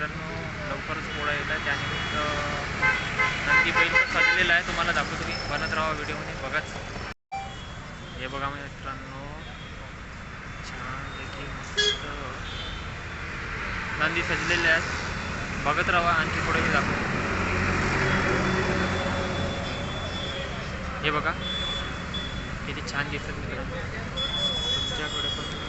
मित्रांनो लवकरच पोळा येत आहे त्यानिमित्त नंदी बैल सजलेला आहे तुम्हाला दाखवतो मी. बनत राहा व्हिडिओमध्ये बघाच हे बघा मित्रांनो. छानपैकी मस्त. नंदी सजलेले आहेत. बघत राहा आणखी पुढे मी दाखवतो. हे बघा. किती छान दिसत मित्रांनो. तुमच्याकडे पण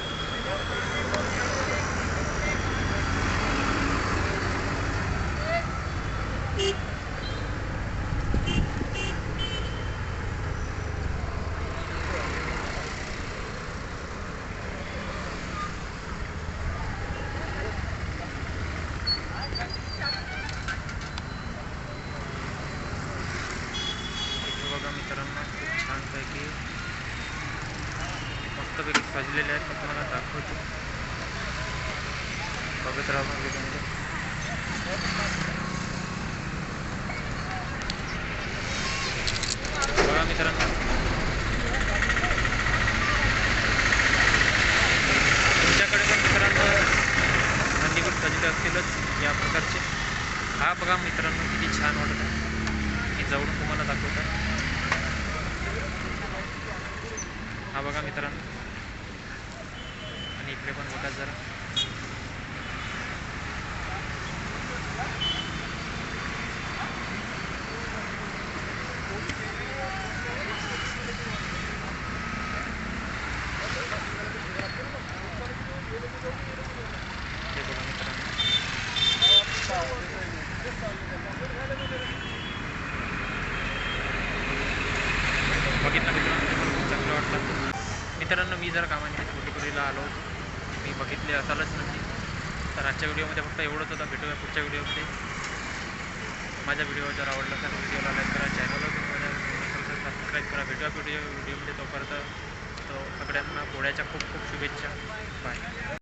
खूप मस्तपैकी सजलेले आहेत तुम्हाला दाखवतो. बघत राहा तुमचं बघा मित्रांनो. तुमच्याकडे पण मित्रांनो नंदीगुड सजले असतीलच या प्रकारचे. हा बघा मित्रांनो किती छान वाटत आहे मी जवळून तुम्हाला दाखवत आहे हा बघा मित्रांनो. आणि इकडे पण बघा जरा. बघा मित्रांनो. बघितलं मित्रांनो? खूप चांगलं वाटलं. मित्रांनो मी जर कामानिमित्त कोटीपुरीला आलो मी बघितले असालच नक्की. तर आजच्या व्हिडिओमध्ये फक्त एवढंच होतं. भेटूया पुढच्या व्हिडिओमध्ये. माझा व्हिडिओ जर आवडला तर व्हिडिओला लाईक करा चॅनलला तुम्हाला सबस्क्राईब करा. भेटूया व्हिडिओ व्हिडिओमध्ये तोपर्यंत. तो सगळ्यांना पोळ्याच्या खूप खूप शुभेच्छा. बाय